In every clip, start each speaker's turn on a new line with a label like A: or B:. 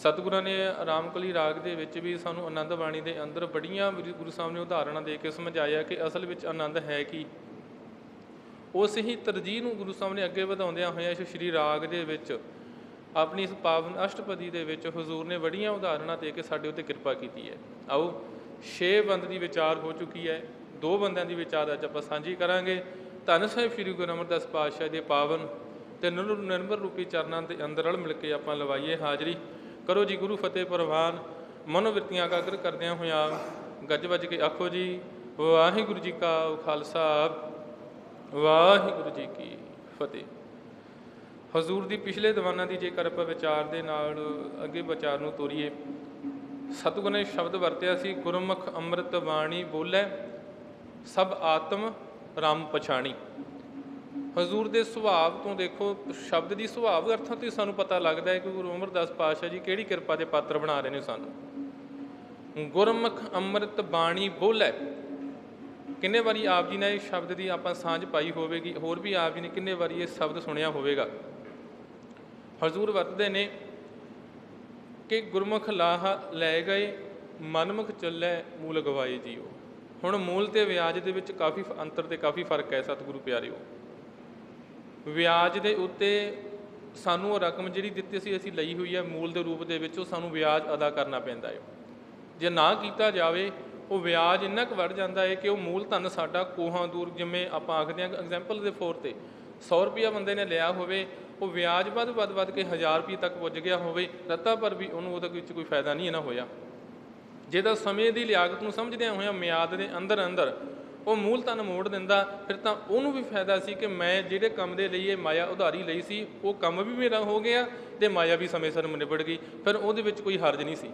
A: ਸਤਿਗੁਰਾਂ ਨੇ ਰਾਮਕਲੀ ਰਾਗ ਦੇ ਵਿੱਚ ਵੀ ਸਾਨੂੰ ਆਨੰਦ ਬਾਣੀ ਦੇ ਅੰਦਰ ਬੜੀਆਂ ਗੁਰੂ ਸਾਹਿਬ ਨੇ ਉਦਾਹਰਣਾਂ ਦੇ ਕੇ ਸਮਝਾਇਆ ਕਿ ਅਸਲ ਵਿੱਚ ਆਨੰਦ ਹੈ ਕੀ। ਉਸ ਹੀ ਤਰਜੀਹ ਨੂੰ ਗੁਰੂ ਸਾਹਿਬ ਨੇ ਅੱਗੇ ਵਧਾਉਂਦਿਆਂ ਹੋਇਆਂ ਸ਼੍ਰੀ ਰਾਗ ਦੇ ਵਿੱਚ, ਆਪਣੀ ਇਸ ਪਾਵਨ ਅਸ਼ਟਪਦੀ ਦੇ ਵਿੱਚ ਹਜ਼ੂਰ ਨੇ ਬੜੀਆਂ ਉਦਾਹਰਣਾਂ ਦੇ ਕੇ ਸਾਡੇ ਉੱਤੇ ਕਿਰਪਾ ਕੀਤੀ ਹੈ। ਆਓ, ਛੇ ਬੰਦ ਦੀ ਵਿਚਾਰ ਹੋ ਚੁੱਕੀ ਹੈ। ਦੋ ਬੰਦਿਆਂ ਦੀ ਵਿਚਾਰ ਅੱਜ ਆਪਾਂ ਸਾਂਝੀ ਕਰਾਂਗੇ। ਧੰਨ ਸਾਹਿਬ ਸ੍ਰੀ ਗੁਰੂ ਅਮਰਦਾਸ ਪਾਤਸ਼ਾਹ ਦੇ ਪਾਵਨ ਤੇ ਨਿਰ- ਨਿਰਮਲ ਰੂਪੀ ਚਰਨਾਂ ਦੇ ਅੰਦਰ ਰਲ ਮਿਲ ਕੇ ਆਪਾਂ ਲਵਾਈਏ ਹਾਜ਼ਰੀ। ਕਰੋ ਜੀ ਗੁਰੂ ਫਤਿਹ ਪ੍ਰਵਾਨ, ਮਨੋਵਿਰਤੀਆਂ ਕਾਗਰ ਕਰਦਿਆਂ ਹੋਇਆ ਗੱਜ ਵੱਜ ਕੇ ਆਖੋ ਜੀ, ਵਾਹਿਗੁਰੂ ਜੀ ਕਾ ਖਾਲਸਾ, ਵਾਹਿਗੁਰੂ ਜੀ ਕੀ ਫਤਿਹ। ਹਜ਼ੂਰ ਦੀ ਪਿਛਲੇ ਦੀਵਾਨਾਂ ਦੀ ਜੇਕਰ ਆਪਾਂ ਵਿਚਾਰ ਦੇ ਨਾਲ ਅੱਗੇ ਵਿਚਾਰ ਨੂੰ ਤੋਰੀਏ, ਸਤਿਗੁਰ ਨੇ ਸ਼ਬਦ ਵਰਤਿਆ ਸੀ, ਗੁਰਮੁਖ ਅੰਮ੍ਰਿਤ ਬਾਣੀ ਬੋਲੇ, ਸਭ ਆਤਮ ਰਾਮ ਪਛਾਣੀ। ਹਜ਼ੂਰ ਦੇ ਸੁਭਾਵ ਤੋਂ ਦੇਖੋ, ਸ਼ਬਦ ਦੀ ਸੁਭਾਵ ਅਰਥਾਂ ਤੋਂ ਹੀ ਸਾਨੂੰ ਪਤਾ ਲੱਗਦਾ ਹੈ ਕਿ ਗੁਰੂ ਅਮਰਦਾਸ ਪਾਤਸ਼ਾਹ ਜੀ ਕਿਹੜੀ ਕਿਰਪਾ ਦੇ ਪਾਤਰ ਬਣਾ ਰਹੇ ਨੇ ਸਾਨੂੰ। ਗੁਰਮੁਖ ਅੰਮ੍ਰਿਤ ਬਾਣੀ ਬੋਲੇ। ਕਿੰਨੇ ਵਾਰੀ ਆਪ ਜੀ ਨੇ ਇਹ ਸ਼ਬਦ ਦੀ ਆਪਾਂ ਸਾਂਝ ਪਾਈ ਹੋਵੇਗੀ, ਹੋਰ ਵੀ ਆਪ ਜੀ ਨੇ ਕਿੰਨੇ ਵਾਰੀ ਇਹ ਸ਼ਬਦ ਸੁਣਿਆ ਹੋਵੇਗਾ। ਹਜ਼ੂਰ ਵਰਤਦੇ ਨੇ ਕਿ ਗੁਰਮੁਖ ਲਾਹ ਲੈ ਗਏ, ਮਨਮੁਖ ਚੱਲੇ, ਮੂਲ ਗਵਾਏ ਜੀਓ। ਹੁਣ ਮੂਲ ਤੇ ਵਿਆਜ ਦੇ ਵਿੱਚ ਕਾਫੀ ਅੰਤਰ ਤੇ ਕਾਫੀ ਫ਼ਰਕ ਹੈ ਸਤਿਗੁਰੂ ਪਿਆਰਿਓ। ਵਿਆਜ ਦੇ ਉੱਤੇ ਸਾਨੂੰ ਉਹ ਰਕਮ ਜਿਹੜੀ ਦਿੱਤੀ ਸੀ, ਅਸੀਂ ਲਈ ਹੋਈ ਹੈ ਮੂਲ ਦੇ ਰੂਪ ਦੇ ਵਿੱਚ, ਉਹ ਸਾਨੂੰ ਵਿਆਜ ਅਦਾ ਕਰਨਾ ਪੈਂਦਾ ਹੈ। ਜੇ ਨਾ ਕੀਤਾ ਜਾਵੇ, ਉਹ ਵਿਆਜ ਇੰਨਾ ਕੁ ਵੱਧ ਜਾਂਦਾ ਹੈ ਕਿ ਉਹ ਮੂਲ ਧਨ ਸਾਡਾ ਕੋਹਾਂ ਦੂਰ, ਜਿਵੇਂ ਆਪਾਂ ਆਖਦੇ ਹਾਂ ਐਗਜ਼ਾਮਪਲ ਦੇ ਫੋਰ ਤੇ 100 ਰੁਪਿਆ ਬੰਦੇ ਨੇ ਲਿਆ ਹੋਵੇ, ਉਹ ਵਿਆਜ ਵੱਧ ਵੱਧ ਵੱਧ ਕੇ 1000 ਰੁਪਏ ਤੱਕ ਪੁੱਜ ਗਿਆ ਹੋਵੇ, ਰੱਤਾ ਪਰ ਵੀ ਉਹਨੂੰ ਉਹਦੇ ਵਿੱਚ ਕੋਈ ਫਾਇਦਾ ਨਹੀਂ ਨਾ ਹੋਇਆ। ਜੇ ਤਾਂ ਸਮੇਂ ਦੀ ਲਿਆਕਤ ਨੂੰ ਸਮਝਦਿਆਂ ਹੋਇਆਂ, ਮਿਆਦ ਦੇ ਅੰਦਰ ਅੰਦਰ ਉਹ ਮੂਲ ਧਨ ਮੋੜ ਦਿੰਦਾ, ਫਿਰ ਤਾਂ ਉਹਨੂੰ ਵੀ ਫਾਇਦਾ ਸੀ ਕਿ ਮੈਂ ਜਿਹੜੇ ਕੰਮ ਦੇ ਲਈ ਇਹ ਮਾਇਆ ਉਧਾਰੀ ਲਈ ਸੀ, ਉਹ ਕੰਮ ਵੀ ਮੇਰਾ ਹੋ ਗਿਆ ਤੇ ਮਾਇਆ ਵੀ ਸਮੇਂ ਸਿਰ ਨਿਬੜ ਗਈ, ਫਿਰ ਉਹਦੇ ਵਿੱਚ ਕੋਈ ਹਰਜ ਨਹੀਂ ਸੀ।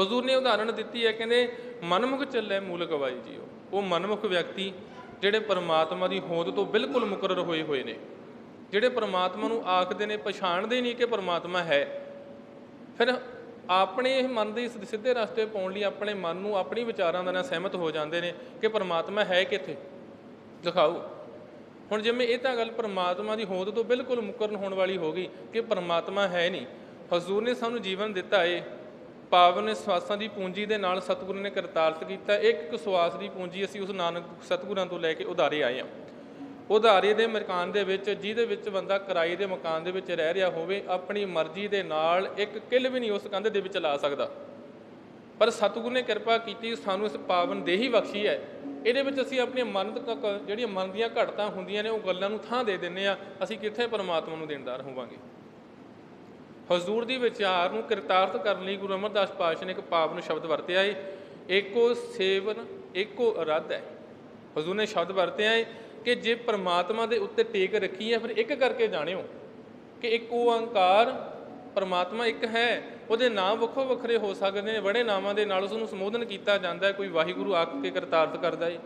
A: ਹਜ਼ੂਰ ਨੇ ਉਦਾਹਰਣ ਦਿੱਤੀ ਹੈ, ਕਹਿੰਦੇ, ਮਨਮੁਖ ਚੱਲੇ ਮੂਲ ਗਵਾਈ ਜੀਓ। ਉਹ ਮਨਮੁਖ ਵਿਅਕਤੀ, ਜਿਹੜੇ ਪਰਮਾਤਮਾ ਦੀ ਹੋਂਦ ਤੋਂ ਬਿਲਕੁਲ ਮੁਕਰਰ ਹੋਏ ਹੋਏ ਨੇ। ਜਿਹੜੇ ਪਰਮਾਤਮਾ ਨੂੰ ਆਖਦੇ ਨੇ, ਪਛਾਣਦੇ ਨਹੀਂ ਕਿ ਪਰਮਾਤਮਾ ਹੈ, ਫਿਰ ਆਪਣੇ ਇਹ ਮਨ ਦੇ ਸਿੱਧੇ ਰਸਤੇ ਪਾਉਣ ਲਈ ਆਪਣੇ ਮਨ ਨੂੰ ਆਪਣੀ ਵਿਚਾਰਾਂ ਦੇ ਨਾਲ ਸਹਿਮਤ ਹੋ ਜਾਂਦੇ ਨੇ ਕਿ ਪਰਮਾਤਮਾ ਹੈ ਕਿੱਥੇ? ਦਿਖਾਓ। ਹੁਣ ਜਿਵੇਂ ਇਹ ਤਾਂ ਗੱਲ ਪਰਮਾਤਮਾ ਦੀ ਹੋਂਦ ਤੋਂ ਬਿਲਕੁਲ ਮੁਕਰਨ ਹੋਣ ਵਾਲੀ ਹੋ ਗਈ ਕਿ ਪਰਮਾਤਮਾ ਹੈ ਨਹੀਂ। ਹਜ਼ੂਰ ਨੇ ਸਾਨੂੰ ਜੀਵਨ ਦਿੱਤਾ ਏ। ਪਾਵਨ ਸਵਾਸਾਂ ਦੀ ਪੂੰਜੀ ਦੇ ਨਾਲ ਸਤਿਗੁਰੂ ਨੇ ਕਰਤਾਰਤ ਕੀਤਾ। ਇੱਕ ਇੱਕ ਸਵਾਸ ਦੀ ਪੂੰਜੀ ਅਸੀਂ ਉਸ ਨਾਨਕ ਸਤਿਗੁਰਾਂ ਤੋਂ ਲੈ ਕੇ ਉਧਾਰੇ ਆਏ ਹਾਂ। ਉਧਾਰੇ ਦੇ ਮਕਾਨ ਦੇ ਵਿੱਚ, ਜਿਹਦੇ ਵਿੱਚ ਬੰਦਾ ਕਿਰਾਏ ਦੇ ਮਕਾਨ ਦੇ ਵਿੱਚ ਰਹਿ ਰਿਹਾ ਹੋਵੇ, ਆਪਣੀ ਮਰਜ਼ੀ ਦੇ ਨਾਲ ਇੱਕ ਕਿੱਲ ਵੀ ਨਹੀਂ ਉਸ ਕੰਧ ਦੇ ਵਿੱਚ ਲਾ ਸਕਦਾ। ਪਰ ਸਤਿਗੁਰੂ ਨੇ ਕਿਰਪਾ ਕੀਤੀ, ਸਾਨੂੰ ਇਸ ਪਾਵਨ ਦੇਹੀ ਬਖਸ਼ੀ ਹੈ। ਇਹਦੇ ਵਿੱਚ ਅਸੀਂ ਆਪਣੀਆਂ ਮਨ ਤੱਕ ਜਿਹੜੀਆਂ ਮਨ ਦੀਆਂ ਘਟਤਾਂ ਹੁੰਦੀਆਂ ਨੇ, ਉਹ ਗੱਲਾਂ ਨੂੰ ਥਾਂ ਦੇ ਦਿੰਨੇ ਆ ਅਸੀਂ ਕਿੱਥੇ ਪਰਮਾਤਮਾ ਨੂੰ ਦੇਣਦਾਰ ਹੋਵਾਂਗੇ? ਹਜ਼ੂਰ ਦੀ ਵਿਚਾਰ ਨੂੰ ਕਿਰਤਾਰਥ ਕਰਨ ਲਈ ਗੁਰੂ ਅਮਰਦਾਸ ਪਾਤਸ਼ਾਹ ਨੇ ਇੱਕ ਪਾਵਨ ਸ਼ਬਦ ਵਰਤਿਆ ਏ। ਏਕੋ ਸੇਵਨ, ਏਕੋ ਅਰਧ ਹੈ। ਹਜ਼ੂਰ ਨੇ ਸ਼ਬਦ ਵਰਤਿਆ ਏ। ਕਿ ਜੇ ਪਰਮਾਤਮਾ ਦੇ ਉੱਤੇ ਟੇਕ ਰੱਖੀ ਹੈ, ਫਿਰ ਇੱਕ ਕਰਕੇ ਜਾਣਿਓ ਕਿ ਇੱਕ ਓੰਕਾਰ ਪਰਮਾਤਮਾ ਇੱਕ ਹੈ। ਉਹਦੇ ਨਾਮ ਵੱਖੋ ਵੱਖਰੇ ਹੋ ਸਕਦੇ ਨੇ, ਬੜੇ ਨਾਮਾਂ ਦੇ ਨਾਲ ਉਸ ਨੂੰ ਸੰਬੋਧਨ ਕੀਤਾ ਜਾਂਦਾ ਹੈ। ਕੋਈ ਵਾਹਿਗੁਰੂ ਆਖ ਕੇ ਕਰਤਾਰਥ ਕਰਦਾ ਏ,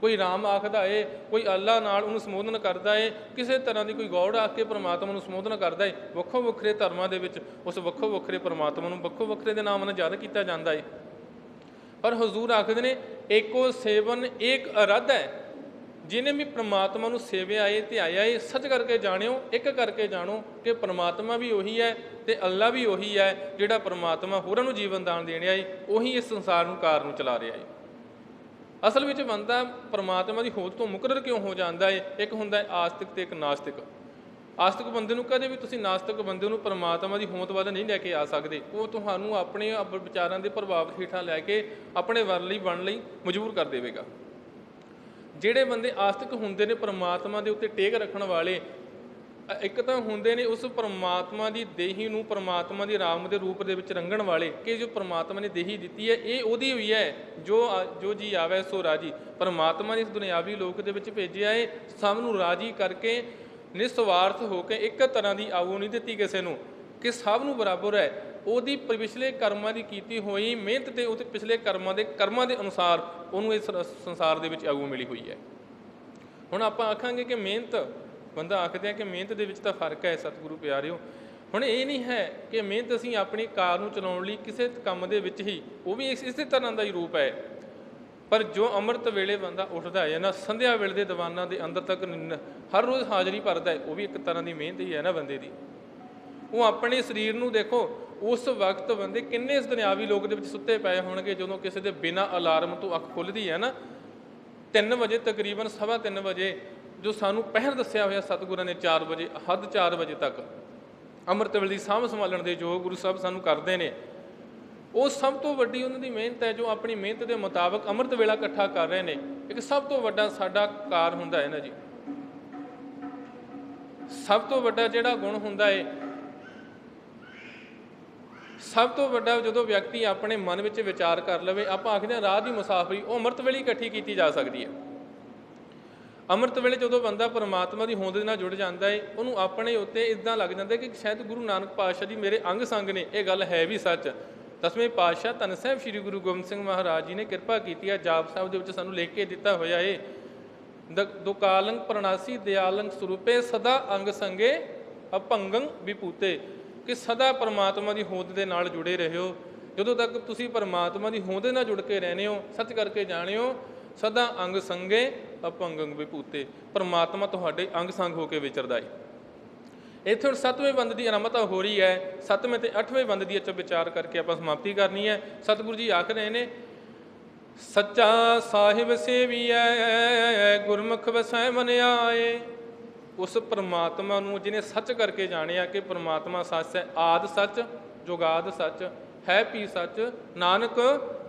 A: ਕੋਈ ਰਾਮ ਆਖਦਾ ਏ, ਕੋਈ ਅੱਲਾ ਨਾਲ ਉਹਨੂੰ ਸੰਬੋਧਨ ਕਰਦਾ ਏ, ਕਿਸੇ ਤਰ੍ਹਾਂ ਦੀ ਕੋਈ ਗੌੜ ਆਖ ਕੇ ਪਰਮਾਤਮਾ ਨੂੰ ਸੰਬੋਧਨ ਕਰਦਾ ਏ, ਵੱਖੋ ਵੱਖਰੇ ਧਰਮਾਂ ਦੇ ਵਿੱਚ ਉਸ ਵੱਖੋ ਵੱਖਰੇ ਪਰਮਾਤਮਾ ਨੂੰ ਵੱਖੋ ਵੱਖਰੇ ਦੇ ਨਾਮ ਨਾਲ ਯਾਦ ਕੀਤਾ ਜਾਂਦਾ ਏ। ਪਰ ਹਜ਼ੂਰ ਆਖਦੇ ਨੇ, ਏਕੋ ਸੇਵਨ ਏਕ ਅਰਧ। ਹੈ ਜਿਹਨੇ ਵੀ ਪ੍ਰਮਾਤਮਾ ਨੂੰ ਸੇਵਿਆ ਏ ਤੇ ਆਇਆ ਏ, ਸੱਚ ਕਰਕੇ ਜਾਣਿਓ, ਇੱਕ ਕਰਕੇ ਜਾਣੋ ਕਿ ਪ੍ਰਮਾਤਮਾ ਵੀ ਉਹੀ ਹੈ ਤੇ ਅੱਲਾ ਵੀ ਉਹੀ ਹੈ ਜਿਹੜਾ ਪ੍ਰਮਾਤਮਾ ਹੋਰਾਂ ਨੂੰ ਜੀਵਨ ਦਾਨ ਦੇਣ ਏ ਉਹੀ ਇਸ ਸੰਸਾਰ ਨੂੰ ਕਾਰ ਨੂੰ ਚਲਾ ਰਿਹਾ ਏ। ਅਸਲ ਵਿੱਚ ਬੰਦਾ ਪਰਮਾਤਮਾ ਦੀ ਹੋਂਦ ਤੋਂ ਮੁਕਰਰ ਕਿਉਂ ਹੋ ਜਾਂਦਾ ਏ? ਇੱਕ ਹੁੰਦਾ ਹੈ ਆਸਤਿਕ ਤੇ ਇੱਕ ਨਾਸਤਿਕ। ਆਸਤਿਕ ਬੰਦੇ ਨੂੰ ਕਦੇ ਵੀ ਤੁਸੀਂ ਨਾਸਤਿਕ ਬੰਦੇ ਨੂੰ ਪਰਮਾਤਮਾ ਦੀ ਹੋਂਦ ਵੱਲ ਨਹੀਂ ਲੈ ਕੇ ਆ ਸਕਦੇ। ਉਹ ਤੁਹਾਨੂੰ ਆਪਣੇ ਵਿਚਾਰਾਂ ਦੇ ਪ੍ਰਭਾਵ ਹੇਠਾਂ ਲੈ ਕੇ ਆਪਣੇ ਵਰ ਲਈ ਬਣ ਲਈ ਮਜਬੂਰ ਕਰ ਦੇਵੇਗਾ। ਜਿਹੜੇ ਬੰਦੇ ਆਸਤਿਕ ਹੁੰਦੇ ਨੇ ਪਰਮਾਤਮਾ ਦੇ ਉੱਤੇ ਟੇਕ ਰੱਖਣ ਵਾਲੇ, ਇੱਕ ਤਾਂ ਹੁੰਦੇ ਨੇ ਉਸ ਪਰਮਾਤਮਾ ਦੀ ਦੇਹੀ ਨੂੰ ਪਰਮਾਤਮਾ ਦੀ ਰਾਮ ਦੇ ਰੂਪ ਦੇ ਵਿੱਚ ਰੰਗਣ ਵਾਲੇ ਕਿ ਜੋ ਪਰਮਾਤਮਾ ਨੇ ਦੇਹੀ ਦਿੱਤੀ ਹੈ, ਇਹ ਉਹਦੀ ਹੋਈ ਹੈ, ਜੋ ਆ- ਜੋ ਜੀ ਆਵੇ ਸੋ ਰਾਜੀ। ਪਰਮਾਤਮਾ ਨੇ ਇਸ ਦੁਨਿਆਵੀ ਲੋਕ ਦੇ ਵਿੱਚ ਭੇਜਿਆ ਹੈ, ਸਭ ਨੂੰ ਰਾਜੀ ਕਰਕੇ ਨਿਸਵਾਰਥ ਹੋ ਕੇ ਇੱਕ ਤਰ੍ਹਾਂ ਦੀ ਆਗੂ ਨਹੀਂ ਦਿੱਤੀ ਕਿਸੇ ਨੂੰ, ਕਿ ਸਭ ਨੂੰ ਬਰਾਬਰ ਹੈ। ਉਹਦੀ ਪਿਛਲੇ ਕਰਮਾਂ ਦੀ ਕੀਤੀ ਹੋਈ ਮਿਹਨਤ ਤੇ ਉਹਦੇ ਪਿਛਲੇ ਕਰਮਾਂ ਦੇ ਕਰਮਾਂ ਦੇ ਅਨੁਸਾਰ ਉਹਨੂੰ ਇਸ ਸੰਸਾਰ ਦੇ ਵਿੱਚ ਆਗੂ ਮਿਲੀ ਹੋਈ ਹੈ। ਹੁਣ ਆਪਾਂ ਆਖਾਂਗੇ ਕਿ ਮਿਹਨਤ, ਬੰਦਾ ਆਖਦੇ ਆ ਕਿ ਮਿਹਨਤ ਦੇ ਵਿੱਚ ਤਾਂ ਫ਼ਰਕ ਹੈ ਸਤਿਗੁਰੂ ਪਿਆਰਿਓ। ਹੁਣ ਇਹ ਨਹੀਂ ਹੈ ਕਿ ਮਿਹਨਤ ਅਸੀਂ ਆਪਣੀ ਕਾਰ ਨੂੰ ਚਲਾਉਣ ਲਈ ਕਿਸੇ ਕੰਮ ਦੇ ਵਿੱਚ ਹੀ, ਉਹ ਵੀ ਇਸ, ਇਸੇ ਤਰ੍ਹਾਂ ਦਾ ਹੀ ਰੂਪ ਹੈ। ਪਰ ਜੋ ਅੰਮ੍ਰਿਤ ਵੇਲੇ ਬੰਦਾ ਉੱਠਦਾ ਹੈ ਨਾ ਸੰਧਿਆ ਵੇਲੇ ਦੇ ਦੀਵਾਨਾਂ ਦੇ ਅੰਦਰ ਤੱਕ ਹਰ ਰੋਜ਼ ਹਾਜ਼ਰੀ ਭਰਦਾ ਹੈ, ਉਹ ਵੀ ਇੱਕ ਤਰ੍ਹਾਂ ਦੀ ਮਿਹਨਤ ਹੀ ਹੈ ਨਾ ਬੰਦੇ ਦੀ। ਉਹ ਆਪਣੇ ਸਰੀਰ ਨੂੰ ਦੇਖੋ ਉਸ ਵਕਤ ਬੰਦੇ ਕਿੰਨੇ ਇਸ ਦੁਨਿਆਵੀ ਲੋਕ ਦੇ ਵਿੱਚ ਸੁੱਤੇ ਪਏ ਹੋਣਗੇ ਜਦੋਂ ਕਿਸੇ ਦੇ ਬਿਨਾਂ ਅਲਾਰਮ ਤੋਂ ਅੱਖ ਖੁੱਲਦੀ ਹੈ ਨਾ? 3 ਵਜੇ ਤਕਰੀਬਨ ਸਵਾ ਤਿੰਨ ਵਜੇ ਜੋ ਸਾਨੂੰ ਪਹਿਰ ਦੱਸਿਆ ਹੋਇਆ ਸਤਿਗੁਰਾਂ ਨੇ 4 ਵਜੇ, ਹੱਦ 4 ਵਜੇ ਤੱਕ ਅੰਮ੍ਰਿਤ ਵੇਲੇ ਦੀ ਸਾਂਭ ਸੰਭਾਲਣ ਦੇ ਜੋ ਗੁਰੂ ਸਾਹਿਬ ਸਾਨੂੰ ਕਰਦੇ ਨੇ। ਉਹ ਸਭ ਤੋਂ ਵੱਡੀ ਉਹਨਾਂ ਦੀ ਮਿਹਨਤ ਹੈ ਜੋ ਆਪਣੀ ਮਿਹਨਤ ਦੇ ਮੁਤਾਬਕ ਅੰਮ੍ਰਿਤ ਵੇਲਾ ਇਕੱਠਾ ਕਰ ਰਹੇ ਨੇ। ਇੱਕ ਸਭ ਤੋਂ ਵੱਡਾ ਸਾਡਾ ਕਾਰ ਹੁੰਦਾ ਹੈ ਨਾ ਜੀ। ਸਭ ਤੋਂ ਵੱਡਾ ਜਿਹੜਾ ਗੁਣ ਹੁੰਦਾ ਹੈ ਸਭ ਤੋਂ ਵੱਡਾ ਜਦੋਂ ਵਿਅਕਤੀ ਆਪਣੇ ਮਨ ਵਿੱਚ ਵਿਚਾਰ ਕਰ ਲਵੇ, ਆਪਾਂ ਆਖਦੇ ਹਾਂ ਰਾਹ ਦੀ ਮੁਸਾਫਰੀ, ਉਹ ਅੰਮ੍ਰਿਤ ਵੇਲੇ ਇਕੱਠੀ ਕੀਤੀ ਜਾ ਸਕਦੀ ਹੈ। ਅੰਮ੍ਰਿਤ ਵੇਲੇ ਜਦੋਂ ਬੰਦਾ ਪਰਮਾਤਮਾ ਦੀ ਹੋਂਦ ਦੇ ਨਾਲ ਜੁੜ ਜਾਂਦਾ ਹੈ ਉਹਨੂੰ ਆਪਣੇ ਉੱਤੇ ਇਦਾਂ ਲੱਗ ਜਾਂਦਾ ਕਿ ਸ਼ਾਇਦ ਗੁਰੂ ਨਾਨਕ ਪਾਤਸ਼ਾਹ ਜੀ ਮੇਰੇ ਅੰਗ ਸੰਗ ਨੇ, ਇਹ ਗੱਲ ਹੈ ਵੀ ਸੱਚ। ਦਸਵੇਂ ਪਾਤਸ਼ਾਹ ਧੰਨ ਸਾਹਿਬ ਸ੍ਰੀ ਗੁਰੂ ਗੋਬਿੰਦ ਸਿੰਘ ਮਹਾਰਾਜ ਜੀ ਨੇ ਕਿਰਪਾ ਕੀਤੀ ਹੈ ਜਾਪ ਸਾਹਿਬ ਦੇ ਵਿੱਚ ਸਾਨੂੰ ਲਿਖ ਕੇ ਦਿੱਤਾ ਹੋਇਆ ਏ। ਦ- ਦੁਕਾਲੰਗ ਪ੍ਰਣਾਸੀ ਦਿਆਲੰਗ ਸਰੂਪੇ ਸਦਾ ਅੰਗ ਸੰਗੇ ਅਭੰਗੰ ਵਿਪੂਤੇ ਕਿ ਸਦਾ ਪਰਮਾਤਮਾ ਦੀ ਹੋਂਦ ਦੇ ਨਾਲ ਜੁੜੇ ਰਹਿਓ। ਜਦੋਂ ਤੱਕ ਤੁਸੀਂ ਪਰਮਾਤਮਾ ਦੀ ਹੋਂਦ ਨਾਲ ਜੁੜ ਕੇ ਰਹਿੰਦੇ ਹੋ, ਸੱਚ ਕਰਕੇ ਜਾਣਿਓ ਸਦਾ ਅੰਗ ਸੰਗੇ ਅਭੰਗੰ ਵਿਪੂਤੇ ਪਰਮਾਤਮਾ ਤੁਹਾਡੇ ਅੰਗ ਸੰਗ ਹੋ ਕੇ ਵਿਚਰਦਾ ਹੈ ਇੱਥੇ ਹੁਣ ਸੱਤਵੇਂ ਬੰਦ ਦੀ ਆਰੰਭਤਾ ਹੋ ਰਹੀ ਹੈ। ਸੱਤਵੇਂ ਤੇ ਅੱਠਵੇਂ ਬੰਦ ਦੀ ਅੱਛਾ ਵਿਚਾਰ ਕਰਕੇ ਆਪਾਂ ਸਮਾਪਤੀ ਕਰਨੀ ਹੈ। ਸਤਿਗੁਰੂ ਜੀ ਆਖ ਰਹੇ ਨੇ, ਸੱਚਾ ਸਾਹਿਬ ਸੇਵੀਐ, ਗੁਰਮੁਖ ਵਸੈ ਮਨ ਆਏ। ਉਸ ਪ੍ਰਮਾਤਮਾ ਨੂੰ ਜਿਹਨੇ ਸੱਚ ਕਰਕੇ ਜਾਣਿਆ ਕਿ ਪ੍ਰਮਾਤਮਾ ਸੱਚ ਹੈ, ਆਦ ਸੱਚ, ਜੁਗਾਦ ਸੱਚ, ਹੈ ਪੀ ਸੱਚ, ਨਾਨਕ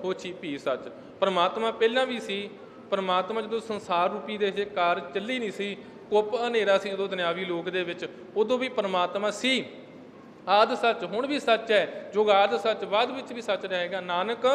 A: ਹੋਛੀ ਪੀ ਸੱਚ। ਪ੍ਰਮਾਤਮਾ ਪਹਿਲਾਂ ਵੀ ਸੀ, ਪ੍ਰਮਾਤਮਾ ਜਦੋਂ ਸੰਸਾਰ ਰੂਪੀ ਦੇ ਇਹ ਕਾਰ ਚੱਲੀ ਨਹੀਂ ਸੀ, ਕੁੱਪ ਹਨੇਰਾ ਸੀ ਉਦੋਂ ਦੁਨਿਆਵੀ ਲੋਕ ਦੇ ਵਿੱਚ, ਉਦੋਂ ਵੀ ਪ੍ਰਮਾਤਮਾ ਸੀ। ਆਦ ਸੱਚ ਹੁਣ ਵੀ ਸੱਚ ਹੈ, ਜੁਗਾਦ ਸੱਚ, ਬਾਅਦ ਵਿੱਚ ਵੀ ਸੱਚ ਰਹੇਗਾ, ਨਾਨਕ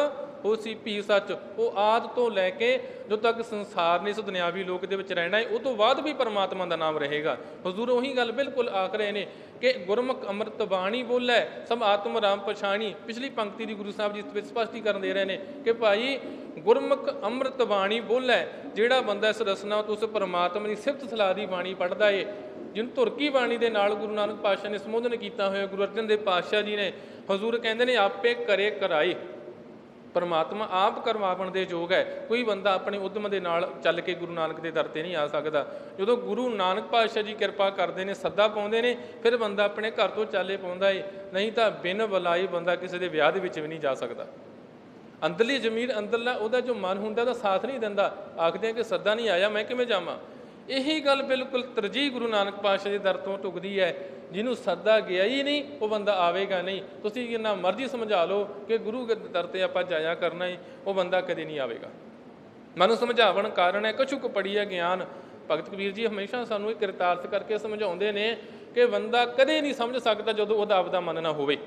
A: ਉਹ ਸੀ ਭੀ ਸੱਚ। ਉਹ ਆਦ ਤੋਂ ਲੈ ਕੇ ਜਦੋਂ ਤੱਕ ਸੰਸਾਰ ਨੇ ਇਸ ਦੁਨਿਆਵੀ ਲੋਕ ਦੇ ਵਿੱਚ ਰਹਿਣਾ ਹੈ, ਉਹ ਤੋਂ ਬਾਅਦ ਵੀ ਪਰਮਾਤਮਾ ਦਾ ਨਾਮ ਰਹੇਗਾ। ਹਜ਼ੂਰ ਉਹੀ ਗੱਲ ਬਿਲਕੁਲ ਆਖ ਰਹੇ ਨੇ ਕਿ ਗੁਰਮੁਖ ਅੰਮ੍ਰਿਤ ਬਾਣੀ ਬੋਲੇ, ਸਭ ਆਤਮ ਰਾਮ ਪਛਾਣੀ। ਪਿਛਲੀ ਪੰਕਤੀ ਦੀ ਗੁਰੂ ਸਾਹਿਬ ਜੀ ਇਸ ਵਿੱਚ ਸਪਸ਼ਟੀਕਰਨ ਦੇ ਰਹੇ ਨੇ ਕਿ ਭਾਈ ਗੁਰਮੁਖ ਅੰਮ੍ਰਿਤ ਬਾਣੀ ਬੋਲੇ, ਜਿਹੜਾ ਬੰਦਾ ਇਸ ਰਸਨਾ ਤੋਂ ਉਸ ਪਰਮਾਤਮਾ ਦੀ ਸਿਫਤ ਸਲਾਹ ਦੀ ਬਾਣੀ ਪੜਦਾ ਏ, ਜਿਹਨੂੰ ਧੁਰਕੀ ਬਾਣੀ ਦੇ ਨਾਲ ਗੁਰੂ ਨਾਨਕ ਪਾਤਸ਼ਾਹ ਨੇ ਸੰਬੋਧਨ ਕੀਤਾ ਹੋਇਆ, ਗੁਰੂ ਅਰਜਨ ਦੇਵ ਪਾਤਸ਼ਾਹ ਜੀ ਨੇ। ਹਜ਼ੂਰ ਕਹਿੰਦੇ ਨੇ, ਆਪੇ ਕਰੇ ਕਰਾਈ। ਪਰਮਾਤਮਾ ਆਪ ਕਰਵਾਵਣ ਦੇ ਯੋਗ ਹੈ। ਕੋਈ ਬੰਦਾ ਆਪਣੇ ਉਦਮ ਦੇ ਨਾਲ ਚੱਲ ਕੇ ਗੁਰੂ ਨਾਨਕ ਦੇ ਦਰ ਤੇ ਨਹੀਂ ਆ ਸਕਦਾ। ਜਦੋਂ ਗੁਰੂ ਨਾਨਕ ਪਾਤਸ਼ਾਹ ਜੀ ਕਿਰਪਾ ਕਰਦੇ ਨੇ, ਸੱਦਾ ਪਾਉਂਦੇ ਨੇ, ਫਿਰ ਬੰਦਾ ਆਪਣੇ ਘਰ ਤੋਂ ਚਾਲੇ ਪਾਉਂਦਾ ਏ। ਨਹੀਂ ਤਾਂ ਬਿਨ ਬੁਲਾਈ ਬੰਦਾ ਕਿਸੇ ਦੇ ਵਿਆਹ ਦੇ ਵਿੱਚ ਵੀ ਨਹੀਂ ਜਾ ਸਕਦਾ। ਅੰਦਰਲੀ ਜ਼ਮੀਰ ਅੰਦਰਲਾ, ਉਹਦਾ ਜੋ ਮਨ ਹੁੰਦਾ, ਉਹਦਾ ਸਾਥ ਨਹੀਂ ਦਿੰਦਾ। ਆਖਦੇ ਆ ਕਿ ਸੱਦਾ ਨਹੀਂ ਆਇਆ, ਮੈਂ ਕਿਵੇਂ ਜਾਵਾਂ? ਇਹੀ ਗੱਲ ਬਿਲਕੁਲ ਤਰਜੀਹ ਗੁਰੂ ਨਾਨਕ ਪਾਤਸ਼ਾਹ ਦੇ ਦਰ ਤੋਂ ਟੁਕਦੀ ਹੈ। ਜਿਹਨੂੰ ਸੱਦਾ ਗਿਆ ਹੀ ਨਹੀਂ, ਉਹ ਬੰਦਾ ਆਵੇਗਾ ਨਹੀਂ। ਤੁਸੀਂ ਜਿੰਨਾ ਮਰਜ਼ੀ ਸਮਝਾ ਲਓ ਕਿ ਗੁਰੂ ਦੇ ਦਰ ਤੇ ਆਪਾਂ ਜਾਇਆ ਕਰਨਾ ਹੈ ਉਹ ਬੰਦਾ ਕਦੇ ਨਹੀਂ ਆਵੇਗਾ। ਮਨੂੰ ਸਮਝਾਵਣ ਕਾਰਨ ਹੈ ਕਛੁਕ ਪੜੀ ਹੈ ਗਿਆਨ। ਭਗਤ ਕਬੀਰ ਜੀ ਹਮੇਸ਼ਾ ਸਾਨੂੰ ਇਹ ਕਿਰਤਾਰਥ ਕਰਕੇ ਸਮਝਾਉਂਦੇ ਨੇ ਕਿ ਬੰਦਾ ਕਦੇ ਨਹੀਂ ਸਮਝ ਸਕਦਾ ਜਦੋਂ ਉਹਦਾ ਆਪਦਾ ਮਨ ਨਾ ਹੋਵੇ।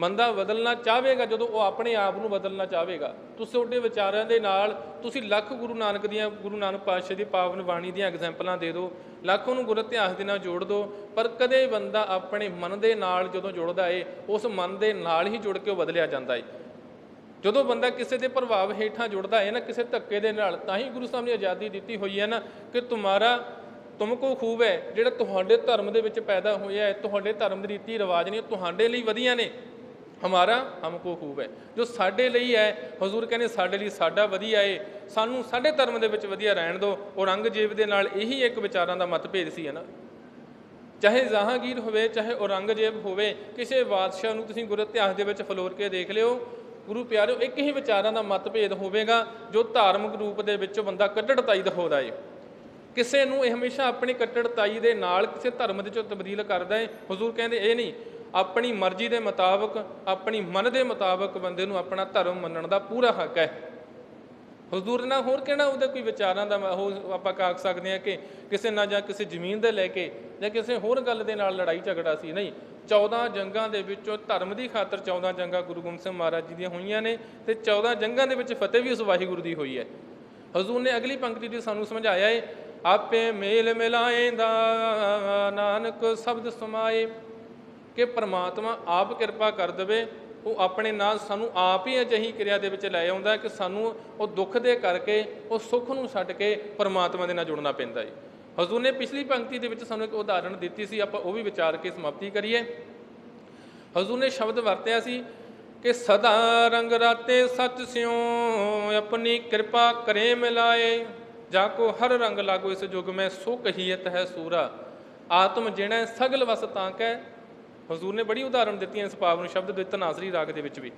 A: ਬੰਦਾ ਬਦਲਣਾ ਚਾਹਵੇਗਾ, ਜਦੋਂ ਉਹ ਆਪਣੇ ਆਪ ਨੂੰ ਬਦਲਣਾ ਚਾਹਵੇਗਾ। ਤੁਸੀਂ ਤੁਹਾਡੇ ਵਿਚਾਰਾਂ ਦੇ ਨਾਲ, ਤੁਸੀਂ ਲੱਖ ਗੁਰੂ ਨਾਨਕ ਦੀਆਂ, ਗੁਰੂ ਨਾਨਕ ਪਾਤਸ਼ਾਹ ਦੀ ਪਾਵਨ ਬਾਣੀ ਦੀਆਂ ਐਗਜ਼ਾਮਪਲਾਂ ਦੇ ਦਿਓ। ਲੱਖ ਉਹਨੂੰ ਗੁਰ ਇਤਿਹਾਸ ਦੇ ਨਾਲ ਜੋੜ ਦਿਓ। ਪਰ ਕਦੇ ਬੰਦਾ ਆਪਣੇ ਮਨ ਦੇ ਨਾਲ ਜਦੋਂ ਜੁੜਦਾ ਏ, ਉਸ ਮਨ ਦੇ ਨਾਲ ਹੀ ਜੁੜ ਕੇ ਉਹ ਬਦਲਿਆ ਜਾਂਦਾ ਏ। ਜਦੋਂ ਬੰਦਾ ਕਿਸੇ ਦੇ ਪ੍ਰਭਾਵ ਹੇਠਾਂ ਜੁੜਦਾ ਹੈ ਨਾ, ਕਿਸੇ ਧੱਕੇ ਦੇ ਨਾਲ, ਤਾਂ ਹੀ ਗੁਰੂ ਸਾਹਿਬ ਨੇ ਆਜ਼ਾਦੀ ਦਿੱਤੀ ਹੋਈ ਹੈ ਨਾ, ਕਿ ਤੁਹਾਰਾ ਤੁਮਕੋ ਖੂਬ ਹੈ, ਜਿਹੜਾ ਤੁਹਾਡੇ ਧਰਮ ਦੇ ਵਿੱਚ ਪੈਦਾ ਹੋਇਆ ਹੈ ਤੁਹਾਡੇ ਧਰਮ ਦੇ ਰੀਤੀ ਰਿਵਾਜ ਨੇ, ਉਹ ਤੁਹਾਡੇ ਲਈ ਵਧੀਆ ਨੇ। ਹਮਾਰਾ ਹਮਕੋ ਖੂਬ ਹੈ ਜੋ ਸਾਡੇ ਲਈ ਹੈ ਹਜ਼ੂਰ ਕਹਿੰਦੇ ਸਾਡੇ ਲਈ ਸਾਡਾ ਵਧੀਆ ਏ ਸਾਨੂੰ ਸਾਡੇ ਧਰਮ ਦੇ ਵਿੱਚ ਵਧੀਆ ਰਹਿਣ ਦਿਓ ਔਰੰਗਜ਼ੇਬ ਦੇ ਨਾਲ ਇਹੀ ਇੱਕ ਵਿਚਾਰਾਂ ਦਾ ਮਤਭੇਦ ਸੀ ਹੈ ਨਾ ਚਾਹੇ ਜਹਾਂਗੀਰ ਹੋਵੇ ਚਾਹੇ ਔਰੰਗਜ਼ੇਬ ਹੋਵੇ ਕਿਸੇ ਬਾਦਸ਼ਾਹ ਨੂੰ ਤੁਸੀਂ ਗੁਰੂ ਇਤਿਹਾਸ ਦੇ ਵਿੱਚ ਫਲੋਰ ਕੇ ਦੇਖ ਲਿਓ ਗੁਰੂ ਪਿਆਰਿਓ ਇੱਕ ਹੀ ਵਿਚਾਰਾਂ ਦਾ ਮਤਭੇਦ ਹੋਵੇਗਾ ਜੋ ਧਾਰਮਿਕ ਰੂਪ ਦੇ ਵਿੱਚ ਬੰਦਾ ਕੱਟੜਤਾਈ ਦਿਖਾਉਂਦਾ ਏ ਕਿਸੇ ਨੂੰ ਇਹ ਹਮੇਸ਼ਾ ਆਪਣੀ ਕੱਟੜਤਾਈ ਦੇ ਨਾਲ ਕਿਸੇ ਧਰਮ ਦੇ ਵਿੱਚ ਤਬਦੀਲ ਕਰਦਾ ਏ ਹਜ਼ੂਰ ਕਹਿੰਦੇ ਇਹ ਨਹੀਂ ਆਪਣੀ ਮਰਜ਼ੀ ਦੇ ਮੁਤਾਬਕ, ਆਪਣੀ ਮਨ ਦੇ ਮੁਤਾਬਕ ਬੰਦੇ ਨੂੰ ਆਪਣਾ ਧਰਮ ਮੰਨਣ ਦਾ ਪੂਰਾ ਹੱਕ ਹੈ। ਹਜ਼ੂਰ ਨਾਲ ਹੋਰ ਕਿਹੜਾ ਉਹਦੇ ਕੋਈ ਵਿਚਾਰਾਂ ਦਾ ਉਹ ਆਪਾਂ ਕਾਕ ਸਕਦੇ ਹਾਂ ਕਿ ਕਿਸੇ ਨਾਲ ਜਾਂ ਕਿਸੇ ਜ਼ਮੀਨ ਦੇ ਲੈ ਕੇ ਜਾਂ ਕਿਸੇ ਹੋਰ ਗੱਲ ਦੇ ਨਾਲ ਲੜਾਈ ਝਗੜਾ ਸੀ। ਨਹੀਂ 14 ਜੰਗਾਂ ਦੇ ਵਿੱਚੋਂ ਧਰਮ ਦੀ ਖਾਤਰ 14 ਜੰਗਾਂ ਗੁਰੂ ਗੋਬਿੰਦ ਸਿੰਘ ਮਹਾਰਾਜ ਜੀ ਦੀਆਂ ਹੋਈਆਂ ਨੇ ਤੇ 14 ਜੰਗਾਂ ਦੇ ਵਿੱਚ ਫਤਿਹ ਵੀ ਉਸ ਵਾਹਿਗੁਰੂ ਦੀ ਹੋਈ ਹੈ। ਹਜ਼ੂਰ ਨੇ ਅਗਲੀ ਪੰਕਤੀ ਦੀ ਸਾਨੂੰ ਸਮਝਾਇਆ ਏ, ਆਪੇ ਮੇਲ ਮਿਲਾਏਂਦਾ ਨਾਨਕ ਸ਼ਬਦ ਸਮਾਏ। ਕਿ ਪ੍ਰਮਾਤਮਾ ਆਪ ਕਿਰਪਾ ਕਰ ਦੇਵੇ, ਉਹ ਆਪਣੇ ਨਾਲ ਸਾਨੂੰ ਆਪ ਹੀ ਅਜਿਹੀ ਕਿਰਿਆ ਦੇ ਵਿੱਚ ਲੈ ਆਉਂਦਾ ਕਿ ਸਾਨੂੰ ਉਹ ਦੁੱਖ ਦੇ ਕਰਕੇ, ਉਹ ਸੁੱਖ ਨੂੰ ਛੱਡ ਕੇ ਪਰਮਾਤਮਾ ਦੇ ਨਾਲ ਜੁੜਨਾ ਪੈਂਦਾ ਹੈ। ਹਜ਼ੂਰ ਨੇ ਪਿਛਲੀ ਪੰਕਤੀ ਦੇ ਵਿੱਚ ਸਾਨੂੰ ਇੱਕ ਉਦਾਹਰਣ ਦਿੱਤੀ ਸੀ, ਆਪਾਂ ਉਹ ਵੀ ਵਿਚਾਰ ਕੇ ਸਮਾਪਤੀ ਕਰੀਏ। ਹਜ਼ੂਰ ਨੇ ਸ਼ਬਦ ਵਰਤਿਆ ਸੀ ਕਿ ਸਦਾ ਰੰਗ ਰਾਤੇ ਸੱਚ ਸਿਉ ਆਪਣੀ ਕਿਰਪਾ ਕਰੇ ਮਿਲਾਏ, ਜਾ ਕੋ ਹਰ ਰੰਗ ਲਾਗੋ ਇਸ ਜੁਗ ਮੈਂ ਸੋ ਕਹੀਤ ਹੈ ਸੂਰਾ। ਆਤਮ ਜਿਹੜਾ ਸਗਲ ਵਸ ਤਾਂ ਕੈ ਹਜ਼ੂਰ ਨੇ ਬੜੀ ਉਦਾਹਰਣ ਦਿੱਤੀਆਂ ਇਸ ਪਾਵ ਨੂੰ, ਸ਼ਬਦ ਦੇ ਤਨਾਸਰੀ ਰਾਗ ਦੇ ਵਿੱਚ ਵੀ।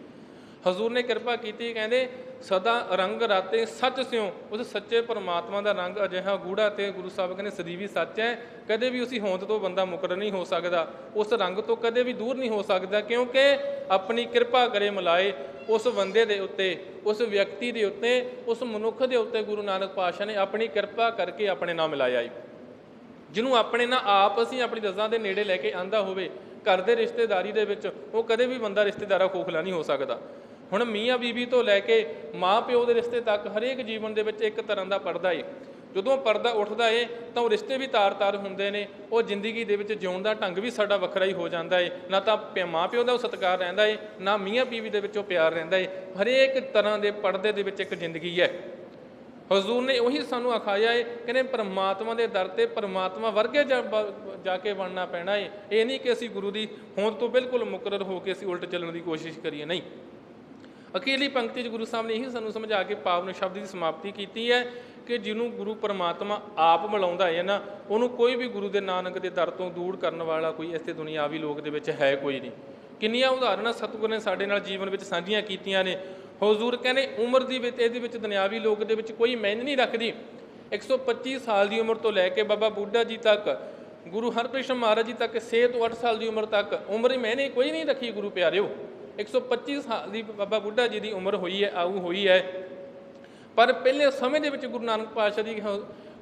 A: ਹਜ਼ੂਰ ਨੇ ਕਿਰਪਾ ਕੀਤੀ, ਕਹਿੰਦੇ, ਸਦਾ ਰੰਗ ਰਾਤੇ ਸੱਚ ਸਿਓ ਉਸ ਸੱਚੇ ਪਰਮਾਤਮਾ ਦਾ ਰੰਗ ਅਜਿਹਾ ਗੂੜਾ ਤੇ ਗੁਰੂ ਸਾਹਿਬ ਕਹਿੰਦੇ ਸਦੀਵੀ ਸੱਚ ਹੈ, ਕਦੇ ਵੀ ਉਸੇ ਹੋਂਦ ਤੋਂ ਬੰਦਾ ਮੁਕਰ ਨਹੀਂ ਹੋ ਸਕਦਾ, ਉਸ ਰੰਗ ਤੋਂ ਕਦੇ ਵੀ ਦੂਰ ਨਹੀਂ ਹੋ ਸਕਦਾ, ਕਿਉਂਕਿ ਆਪਣੀ ਕਿਰਪਾ ਕਰੇ ਮਲਾਏ ਉਸ ਬੰਦੇ ਦੇ ਉੱਤੇ, ਉਸ ਵਿਅਕਤੀ ਦੇ ਉੱਤੇ, ਉਸ ਮਨੁੱਖ ਦੇ ਉੱਤੇ ਗੁਰੂ ਨਾਨਕ ਪਾਤਸ਼ਾਹ ਨੇ ਆਪਣੀ ਕਿਰਪਾ ਕਰਕੇ ਆਪਣੇ ਨਾਲ ਮਿਲਾਇਆ ਈ ਜਿਹਨੂੰ ਆਪਣੇ ਨਾਲ ਆਪ ਅਸੀਂ ਆਪਣੀ ਰਜ਼ਾ ਦੇ ਨੇੜੇ ਲੈ ਕੇ ਆਂਦਾ ਹੋਵੇ ਘਰ ਦੇ ਰਿਸ਼ਤੇਦਾਰੀ ਦੇ ਵਿੱਚ ਉਹ ਕਦੇ ਵੀ ਬੰਦਾ ਰਿਸ਼ਤੇਦਾਰਾ ਖੋਖਲਾ ਨਹੀਂ ਹੋ ਸਕਦਾ। ਹੁਣ ਮੀਆਂ ਬੀਬੀ ਤੋਂ ਲੈ ਕੇ ਮਾਂ ਪਿਓ ਦੇ ਰਿਸ਼ਤੇ ਤੱਕ ਹਰੇਕ ਜੀਵਨ ਦੇ ਵਿੱਚ ਇੱਕ ਤਰ੍ਹਾਂ ਦਾ ਪਰਦਾ ਏ। ਜਦੋਂ ਪਰਦਾ ਉੱਠਦਾ ਏ, ਤਾਂ ਉਹ ਰਿਸ਼ਤੇ ਵੀ ਤਾਰ-ਤਾਰ ਹੁੰਦੇ ਨੇ, ਉਹ ਜ਼ਿੰਦਗੀ ਦੇ ਵਿੱਚ ਜਿਉਣ ਦਾ ਢੰਗ ਵੀ ਸਾਡਾ ਵੱਖਰਾ ਹੀ ਹੋ ਜਾਂਦਾ ਏ। ਨਾ ਤਾਂ ਪਿ- ਮਾਂ ਪਿਓ ਦਾ ਉਹ ਸਤਿਕਾਰ ਰਹਿੰਦਾ ਏ, ਨਾ ਮੀਆਂ ਬੀਵੀ ਦੇ ਵਿੱਚ ਉਹ ਪਿਆਰ ਰਹਿੰਦਾ ਏ। ਹਰੇਕ ਤਰ੍ਹਾਂ ਦੇ ਪਰਦੇ ਦੇ ਵਿੱਚ ਇੱਕ ਜ਼ਿੰਦਗੀ ਹੈ ਹਜ਼ੂਰ ਨੇ ਉਹੀ ਸਾਨੂੰ ਆਖਾਇਆ ਏ, ਕਹਿੰਦੇ ਪਰਮਾਤਮਾ ਦੇ ਦਰ ਤੇ ਪਰਮਾਤਮਾ ਵਰਗੇ ਜਾ ਕੇ ਬਣਨਾ ਪੈਣਾ ਏ। ਇਹ ਨਹੀਂ ਕਿ ਅਸੀਂ ਗੁਰੂ ਦੀ ਹੋਂਦ ਤੋਂ ਬਿਲਕੁਲ ਮੁਕਰਰ ਹੋ ਕੇ ਅਸੀਂ ਉਲਟ ਚੱਲਣ ਦੀ ਕੋਸ਼ਿਸ਼ ਕਰੀਏ, ਨਹੀਂ। ਅਕੀਲੀ ਪੰਕਤੀ 'ਚ ਗੁਰੂ ਸਾਹਿਬ ਨੇ ਇਹੀ ਸਾਨੂੰ ਸਮਝਾ ਕੇ ਪਾਵਨ ਸ਼ਬਦ ਦੀ ਸਮਾਪਤੀ ਕੀਤੀ ਹੈ ਕਿ ਜਿਹਨੂੰ ਗੁਰੂ ਪਰਮਾਤਮਾ ਆਪ ਮਿਲਾਉਂਦਾ ਹੈ ਨਾ, ਉਹਨੂੰ ਕੋਈ ਵੀ ਗੁਰੂ ਦੇ ਨਾਨਕ ਦੇ ਦਰ ਤੋਂ ਦੂਰ ਕਰਨ ਵਾਲਾ ਕੋਈ ਇਸ ਤੇ ਦੁਨੀਆਵੀ ਲੋਕ ਦੇ ਵਿੱਚ ਹੈ ਕੋਈ ਨਹੀਂ। ਕਿੰਨੀਆਂ ਉਦਾਹਰਨਾਂ ਸਤਿਗੁਰ ਨੇ ਸਾਡੇ ਨਾਲ ਜੀਵਨ ਵਿੱਚ ਸਾਂਝੀਆਂ ਕੀਤੀਆਂ ਨੇ। ਹਜ਼ੂਰ ਕਹਿੰਦੇ ਉਮਰ ਦੀ ਵਿੱਚ, ਇਹਦੇ ਵਿੱਚ ਦੁਨਿਆਵੀ ਲੋਕ ਦੇ ਵਿੱਚ ਕੋਈ ਮੈਨ ਨਹੀਂ ਰੱਖਦੀ। 125 ਸਾਲ ਦੀ ਉਮਰ ਤੋਂ ਲੈ ਕੇ ਬਾਬਾ ਬੁੱਢਾ ਜੀ ਤੱਕ, ਗੁਰੂ ਹਰਕ੍ਰਿਸ਼ਨ ਮਹਾਰਾਜ ਜੀ ਤੱਕ 6 ਤੋਂ 8 ਸਾਲ ਦੀ ਉਮਰ ਤੱਕ ਉਮਰ ਹੀ ਮੈਨੇ ਕੋਈ ਨਹੀਂ ਰੱਖੀ ਗੁਰੂ ਪਿਆਰਿਓ। 125 ਸਾਲ ਦੀ ਬਾਬਾ ਬੁੱਢਾ ਜੀ ਦੀ ਉਮਰ ਹੋਈ ਹੈ, ਆਊ ਹੋਈ ਹੈ। ਪਰ ਪਹਿਲੇ ਸਮੇਂ ਦੇ ਵਿੱਚ ਗੁਰੂ ਨਾਨਕ ਪਾਤਸ਼ਾਹ ਦੀ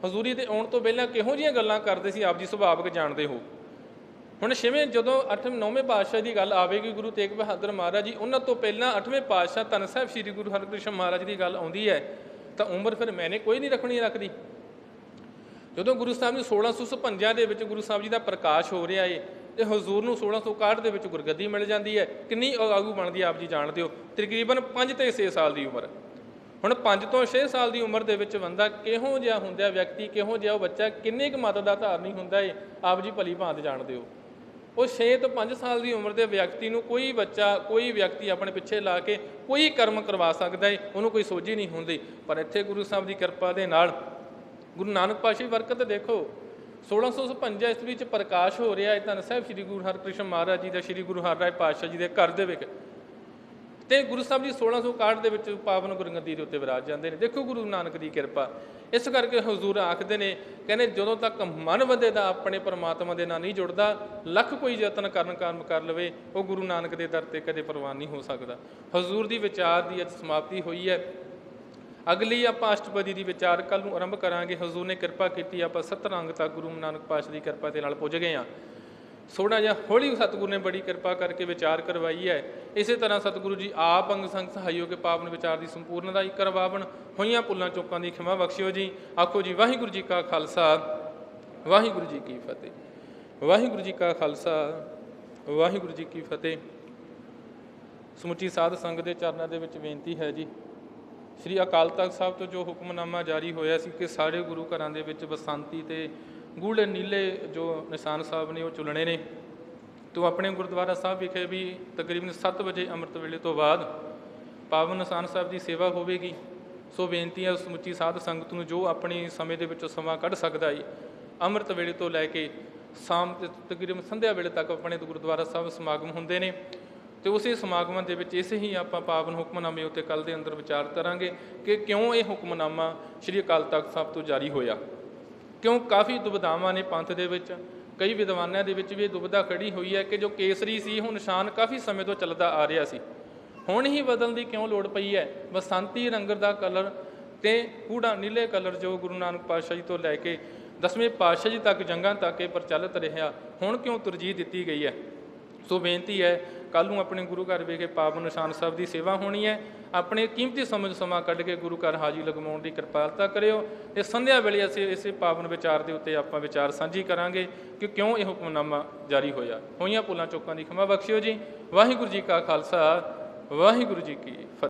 A: ਹਜ਼ੂਰੀ ਦੇ ਆਉਣ ਤੋਂ ਪਹਿਲਾਂ ਕਿਹੋ ਜਿਹੀਆਂ ਗੱਲਾਂ ਕਰਦੇ ਸੀ? ਆਪ ਜੀ ਸੁਭਾਵਕ ਜਾਣਦੇ ਹੋ। ਹੁਣ ਛੇਵੇਂ ਜਦੋਂ 8ਵੇਂ 9ਵੇਂ ਪਾਤਸ਼ਾਹ ਦੀ ਗੱਲ ਆਵੇਗੀ, ਗੁਰੂ ਤੇਗ ਬਹਾਦਰ ਮਹਾਰਾਜ ਜੀ, ਉਹਨਾਂ ਤੋਂ ਪਹਿਲਾਂ 8ਵੇਂ ਪਾਤਸ਼ਾਹ ਧੰਨ ਸਾਹਿਬ ਸ੍ਰੀ ਗੁਰੂ ਹਰਕ੍ਰਿਸ਼ਨ ਮਹਾਰਾਜ ਦੀ ਗੱਲ ਆਉਂਦੀ ਹੈ, ਤਾਂ ਉਮਰ ਫਿਰ ਮੈਨੇ ਕੋਈ ਨਹੀਂ ਰੱਖਣੀ ਰੱਖਦੀ। ਜਦੋਂ ਗੁਰੂ ਸਾਹਿਬ ਨੂੰ 1656 ਦੇ ਵਿੱਚ ਗੁਰੂ ਸਾਹਿਬ ਜੀ ਦਾ ਪ੍ਰਕਾਸ਼ ਹੋ ਰਿਹਾ ਏ, ਤੇ ਹਜ਼ੂਰ ਨੂੰ 1661 ਦੇ ਵਿੱਚ ਗੁਰਗੱਦੀ ਮਿਲ ਜਾਂਦੀ ਹੈ, ਕਿੰਨੀ ਆਗੂ ਬਣਦੀ ਹੈ, ਆਪ ਜੀ ਜਾਣਦੇ ਹੋ, ਤਕਰੀਬਨ 5 ਤੇ 6 ਸਾਲ ਦੀ ਉਮਰ। ਹੁਣ 5 ਤੋਂ 6 ਸਾਲ ਦੀ ਉਮਰ ਦੇ ਵਿੱਚ ਬੰਦਾ ਕਿਹੋ ਜਿਹਾ ਹੁੰਦਾ ਵਿਅਕਤੀ, ਕਿਹੋ ਜਿਹਾ ਉਹ ਬੱਚਾ, ਕਿੰਨੇ ਕੁ ਮਤ ਦਾ ਧਾਰਨੀ ਹੁੰਦਾ ਏ, ਆਪ ਜੀ ਭਲੀ ਭਾਂਤ ਜਾਣਦੇ ਹੋ। ਉਹ 6 ਤੋਂ 5 ਸਾਲ ਦੀ ਉਮਰ ਦੇ ਵਿਅਕਤੀ ਨੂੰ ਕੋਈ ਬੱਚਾ, ਕੋਈ ਵਿਅਕਤੀ ਆਪਣੇ ਪਿੱਛੇ ਲਾ ਕੇ ਕੋਈ ਕਰਮ ਕਰਵਾ ਸਕਦਾ ਹੈ ਉਹਨੂੰ ਕੋਈ ਸੋਝੀ ਨਹੀਂ ਹੁੰਦੀ। ਪਰ ਇੱਥੇ ਗੁਰੂ ਸਾਹਿਬ ਦੀ ਕਿਰਪਾ ਦੇ ਨਾਲ ਗੁਰੂ ਨਾਨਕ ਪਾਤਸ਼ਾਹ ਦੀ ਬਰਕਤ ਦੇਖੋ 1655 ਈਸਵੀ ਵਿੱਚ ਪ੍ਰਕਾਸ਼ ਹੋ ਰਿਹਾ ਹੈ ਧੰਨ ਸਾਹਿਬ ਸ੍ਰੀ ਗੁਰੂ ਹਰਕ੍ਰਿਸ਼ਨ ਮਹਾਰਾਜ ਜੀ ਦਾ, ਸ੍ਰੀ ਗੁਰੂ ਹਰਿਰਾਏ ਪਾਤਸ਼ਾਹ ਜੀ ਦੇ ਘਰ ਦੇ ਵਿੱਚ। ਤੇ ਗੁਰੂ ਸਾਹਿਬ ਜੀ 1661 ਦੇ ਵਿੱਚ ਪਾਵਨ ਗੁਰਗੱਦੀ ਦੇ ਉੱਤੇ ਵਿਰਾਜ ਜਾਂਦੇ ਨੇ। ਦੇਖੋ ਗੁਰੂ ਨਾਨਕ ਦੀ ਕਿਰਪਾ। ਇਸ ਕਰਕੇ ਹਜ਼ੂਰ ਆਖਦੇ ਨੇ, ਕਹਿੰਦੇ ਜਦੋਂ ਤੱਕ ਮਨ ਬੰਦੇ ਦਾ ਆਪਣੇ ਪਰਮਾਤਮਾ ਦੇ ਨਾਲ ਨਹੀਂ ਜੁੜਦਾ, ਲੱਖ ਕੋਈ ਯਤਨ ਕਰਨ ਕਰਮ ਕਰ ਲਵੇ, ਉਹ ਗੁਰੂ ਨਾਨਕ ਦੇ ਦਰ ਤੇ ਕਦੇ ਪ੍ਰਵਾਨ ਨਹੀਂ ਹੋ ਸਕਦਾ। ਹਜ਼ੂਰ ਦੀ ਵਿਚਾਰ ਦੀ ਅੱਜ ਸਮਾਪਤੀ ਹੋਈ ਹੈ। ਅਗਲੀ ਆਪਾਂ ਅਸ਼ਟਪਦੀ ਦੀ ਵਿਚਾਰ ਕੱਲ ਨੂੰ ਆਰੰਭ ਕਰਾਂਗੇ। ਹਜ਼ੂਰ ਨੇ ਕਿਰਪਾ ਕੀਤੀ, ਆਪਾਂ ਸਤਰੰਗ ਤੱਕ ਗੁਰੂ ਨਾਨਕ ਪਾਤਸ਼ਾਹ ਦੀ ਕਿਰਪਾ ਦੇ ਨਾਲ ਪੁੱਜ ਗਏ ਹਾਂ। ਸੋਹਣਾ ਜਿਹਾ ਹੌਲੀ ਸਤਿਗੁਰੂ ਨੇ ਬੜੀ ਕਿਰਪਾ ਕਰਕੇ ਵਿਚਾਰ ਕਰਵਾਈ ਹੈ। ਇਸੇ ਤਰ੍ਹਾਂ ਸਤਿਗੁਰੂ ਜੀ ਆਪ ਅੰਗ ਸੰਗ ਸਹਾਇਓ ਕੇ ਪਾਵਨ ਵਿਚਾਰ ਦੀ ਸੰਪੂਰਨਤਾ ਹੀ ਕਰਵਾਵਣ, ਹੋਈਆਂ ਪੁੱਲਾਂ ਚੋਕਾਂ ਦੀ ਖਿਮਾ ਬਖਸ਼ਿਓ ਜੀ। ਆਖੋ ਜੀ, ਵਾਹਿਗੁਰੂ ਜੀ ਕਾ ਖਾਲਸਾ, ਵਾਹਿਗੁਰੂ ਜੀ ਕੀ ਫਤਿਹ। ਵਾਹਿਗੁਰੂ ਜੀ ਕਾ ਖਾਲਸਾ, ਵਾਹਿਗੁਰੂ ਜੀ ਕੀ ਫਤਿਹ। ਸਮੁੱਚੀ ਸਾਧ ਸੰਗਤ ਦੇ ਚਰਨਾਂ ਦੇ ਵਿੱਚ ਬੇਨਤੀ ਹੈ ਜੀ, ਸ੍ਰੀ ਅਕਾਲ ਤਖਤ ਸਾਹਿਬ ਤੋਂ ਜੋ ਹੁਕਮਨਾਮਾ ਜਾਰੀ ਹੋਇਆ ਸੀ ਕਿ ਸਾਰੇ ਗੁਰੂ ਘਰਾਂ ਦੇ ਵਿੱਚ ਬਸੰਤੀ ਤੇ ਗੂੜੇ ਨੀਲੇ ਜੋ ਨਿਸ਼ਾਨ ਸਾਹਿਬ ਨੇ ਉਹ ਚੁਲਣੇ ਨੇ। ਤੋਂ ਆਪਣੇ ਗੁਰਦੁਆਰਾ ਸਾਹਿਬ ਵਿਖੇ ਵੀ ਤਕਰੀਬਨ 7 ਵਜੇ ਅੰਮ੍ਰਿਤ ਵੇਲੇ ਤੋਂ ਬਾਅਦ ਪਾਵਨ ਨਿਸ਼ਾਨ ਸਾਹਿਬ ਦੀ ਸੇਵਾ ਹੋਵੇਗੀ। ਸੋ ਬੇਨਤੀ ਹੈ ਸਮੁੱਚੀ ਸਾਧ ਸੰਗਤ ਨੂੰ ਜੋ ਆਪਣੇ ਸਮੇਂ ਦੇ ਵਿੱਚੋਂ ਸਮਾਂ ਕੱਢ ਸਕਦਾ ਹੈ ਅੰਮ੍ਰਿਤ ਵੇਲੇ ਤੋਂ ਲੈ ਕੇ ਸ਼ਾਮ ਤੇ ਤਕਰੀਬਨ ਸੰਧਿਆ ਵੇਲੇ ਤੱਕ ਆਪਣੇ ਗੁਰਦੁਆਰਾ ਸਾਹਿਬ ਸਮਾਗਮ ਹੁੰਦੇ ਨੇ। ਤੇ ਉਸੇ ਸਮਾਗਮਾਂ ਦੇ ਵਿੱਚ ਇਸੇ ਹੀ ਆਪਾਂ ਪਾਵਨ ਹੁਕਮਨਾਮੇ ਉੱਤੇ ਕੱਲ ਦੇ ਅੰਦਰ ਵਿਚਾਰ ਕਰਾਂਗੇ ਕਿ ਕਿਉਂ ਇਹ ਹੁਕਮਨਾਮਾ ਸ੍ਰੀ ਅਕਾਲ ਤਖਤ ਸਾਹਿਬ ਤੋਂ ਜਾਰੀ ਹੋਇਆ। ਕਿਉਂ ਕਾਫੀ ਦੁਬਿਧਾਵਾਂ ਨੇ ਪੰਥ ਦੇ ਵਿੱਚ? ਕਈ ਵਿਦਵਾਨਾਂ ਦੇ ਵਿੱਚ ਵੀ ਇਹ ਦੁਬਿਧਾ ਖੜੀ ਹੋਈ ਹੈ ਕਿ ਜੋ ਕੇਸਰੀ ਸੀ ਉਹ ਨਿਸ਼ਾਨ ਕਾਫੀ ਸਮੇਂ ਤੋਂ ਚੱਲਦਾ ਆ ਰਿਹਾ ਸੀ। ਹੁਣ ਹੀ ਬਦਲਣ ਦੀ ਕਿਉਂ ਲੋੜ ਪਈ ਹੈ? ਬਸੰਤੀ ਰੰਗ ਦਾ ਕਲਰ ਤੇ ਕੂੜਾ ਨੀਲੇ ਕਲਰ ਜੋ ਗੁਰੂ ਨਾਨਕ ਪਾਤਸ਼ਾਹ ਜੀ ਤੋਂ ਲੈ ਕੇ ਦਸਵੇਂ ਪਾਤਸ਼ਾਹ ਜੀ ਤੱਕ ਜੰਗਾਂ ਤੱਕ ਇਹ ਪ੍ਰਚਲਿਤ ਰਿਹਾ, ਹੁਣ ਕਿਉਂ ਤਰਜੀਹ ਦਿੱਤੀ ਗਈ ਹੈ? ਸੋ ਬੇਨਤੀ ਹੈ ਕੱਲ ਨੂੰ ਆਪਣੇ ਗੁਰੂ ਘਰ ਵਿਖੇ ਪਾਵਨ ਨਿਸ਼ਾਨ ਸਾਹਿਬ ਦੀ ਸੇਵਾ ਹੋਣੀ ਹੈ। ਆਪਣੇ ਕੀਮਤੀ ਸਮਝ ਸਮਾਂ ਕੱਢ ਕੇ ਗੁਰੂ ਘਰ ਹਾਜ਼ਰੀ ਲਗਵਾਉਣ ਦੀ ਕਿਰਪਾਲਤਾ ਕਰਿਓ ਤੇ ਸੰਧਿਆ ਵੇਲੇ ਅਸੀਂ ਇਸੇ ਪਾਵਨ ਵਿਚਾਰ ਦੇ ਉੱਤੇ ਆਪਾਂ ਵਿਚਾਰ ਸਾਂਝੀ ਕਰਾਂਗੇ ਕਿ ਕਿਉਂ ਇਹ ਹੁਕਮਨਾਮਾ ਜਾਰੀ ਹੋਇਆ। ਹੋਈਆਂ ਪੁੱਲਾਂ ਚੋਕਾਂ ਦੀ ਖਿਮਾ ਬਖਸ਼ਿਓ ਜੀ। ਵਾਹਿਗੁਰੂ ਜੀ ਕਾ ਖਾਲਸਾ, ਵਾਹਿਗੁਰੂ ਜੀ ਕੀ ਫਤਿਹ।